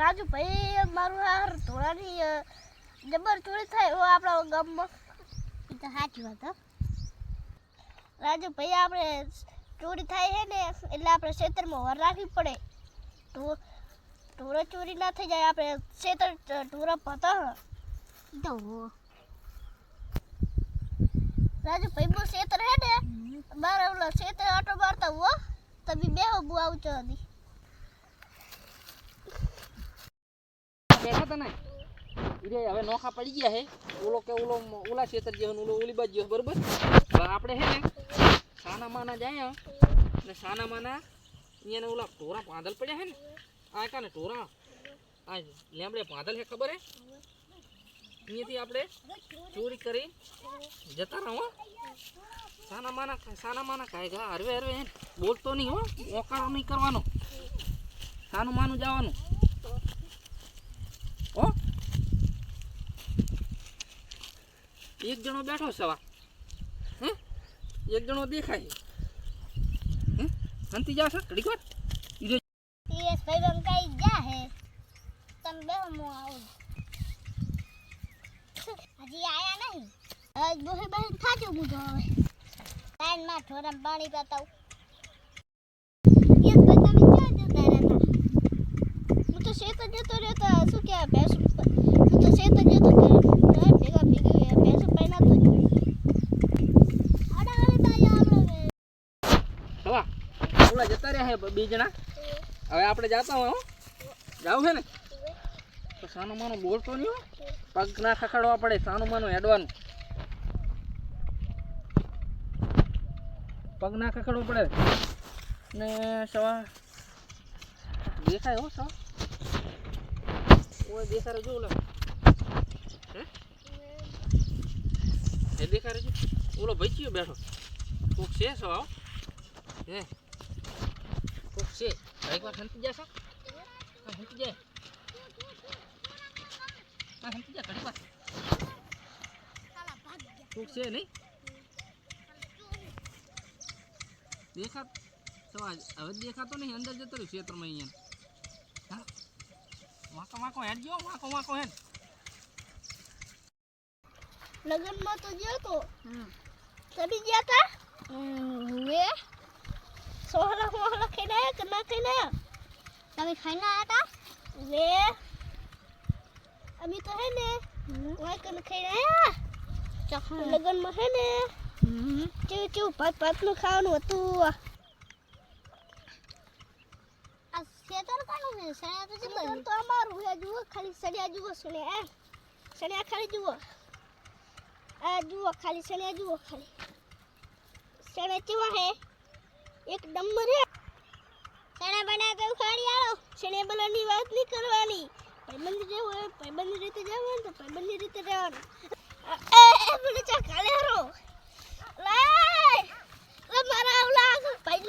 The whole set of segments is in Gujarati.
રાજુભાઈ, મારું હાર ધોળાની જબર ચોરી થાય એવો આપણા ગામમાં. તો સાચી વાત રાજુ રાજુભાઈ, આપણે ચોરી થાય છે ને, એટલે આપણે ખેતરમાં વર રાખવી પડે. તો ઢોરા ચોરી ના થઈ જાય, આપણે ખેતર ઢોરા પતા. તો રાજુ રાજુભાઈ, બહુ ખેતર હે ને, મારા ઓલા ખેતર આટો મારતા હો તમે બે બુ આવજો હતી બેઠા તને ઈરે, હવે નોખા પડી ગયા હે. ઓલો કે ઓલો ઓલા ખેતર જેવો ઓલો ઓલી બાજુ જેવો, બરોબર? આપણે હે ને, સાના માના જાય ને સાના માના અહીંયા ઓલા ટોરા પાંદલ પડ્યા હે ને. આ કાને ટોરા આ લેમડે પાંદલ હે ખબર હે? અહીંયાથી આપણે ચોરી કરી જતા રહો. સાના માના સાના માના કાયગા હરવે હરવે બોલતો નહીં, હો. ઓકાળો નહીં કરવાનો. સાનું માનું જવાનું. એક જણો બેઠો સવા હે એક જણો દેખાય. હે હંતી જાવ સર ઘડીક વાત ઈજો ટીએસ ભાઈ બમ કઈ જા હે? તમ બે હું આવું. હજી આયા નહીં. આજ બોહે બહેન થાજો તો હવે. ટાઈમમાં થોડા પાણી પતાવ. યસ ભાઈ, તમે ક્યાં જતા રહેતા? હું તો શેત જતો રહેતો શું કે ભેંસ હું તો ખેતર જતો ભેગા ભેગા ભેંસ પહેલા તો આડા વાળી બાજુ આપણે સવા ઓલા જતા રહ્યા હે બે જણા હવે આપણે જતા હોય જાવું છે ને? તો સાનો માનો બોલતો નહીં પગ ના ખખડવા પડે સાનું માનું હેડવાનું. પગ ના ખખડવું પડે. ને સવા દેખાય હો સવા. ઓય, દેખાય જો ઓલો. હે? એ દેખાય જો ઓલો ભાઈ બેઠો. કોક છે સવા હો. હે છે એક વાર હંતી જશો હા હંતી જાય હા હંતી જા ઘડી કોક છે નહીં દેખા સવાજ હવે દેખાતો નહીં અંદર જતો રહ્યો ક્ષેત્રમાં અહીંયા હા વાંકો વાંકો હેડ ગયો વાંકો વાંકો હેડ લગ્નમાં તો ગયો તો? હમ. તમે ગયા તા? હવે સોહલા મોહલા ખાઈને આયા કે ના ખાઈને આયા તમે ખાઈને આયા વે અમે તો હે ને વાય કને ખાઈને તા લગ્નમાં હે ને ચેવ ચેવ ભાત ભાતનું ખાવાનું હતું આ ખેતર કાનું છે સણા તો ચિકન તો અમારું હે જુઓ ખાલી સળિયા જુઓ સળિયા આ સળિયા ખાલી જુઓ આ જુઓ ખાલી સળિયા જુઓ ખાલી સળિયા કેવા હે એક નંબર હે સણા બના તો ખાડી આવો. સળિયા બલાની વાત નહીં કરવાની. પૈબંધી જે હોય પૈબંધી રીતે જવાનું તો પૈબંધી રીતે રહેવાનું એ બોલે ચા કાલે હરો. લાય મારા આવલા ભાઈ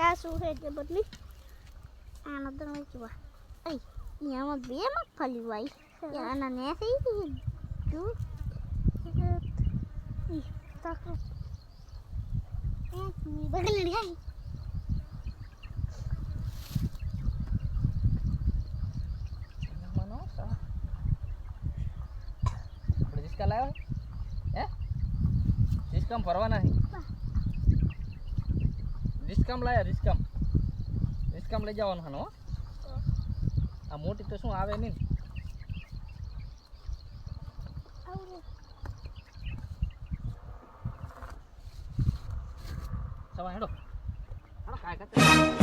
કાસુ હે જે બદલી આનો તો મેં જોવા અઈ યામાં બે મગફળી વાઈ આના ને થઈ ગઈ જો ઈ તાકો એ બગલડી આઈ મનો સવા આપણે રિસ્કા લાવ્યો હે રિસ્કામ લાયા, રિસ્કામ. રિસ્કામ લઈ જવાનું હાનો આ મોટી તો શું આવે નહીં. સવા હેડો. હાલો કાંઈ કરતા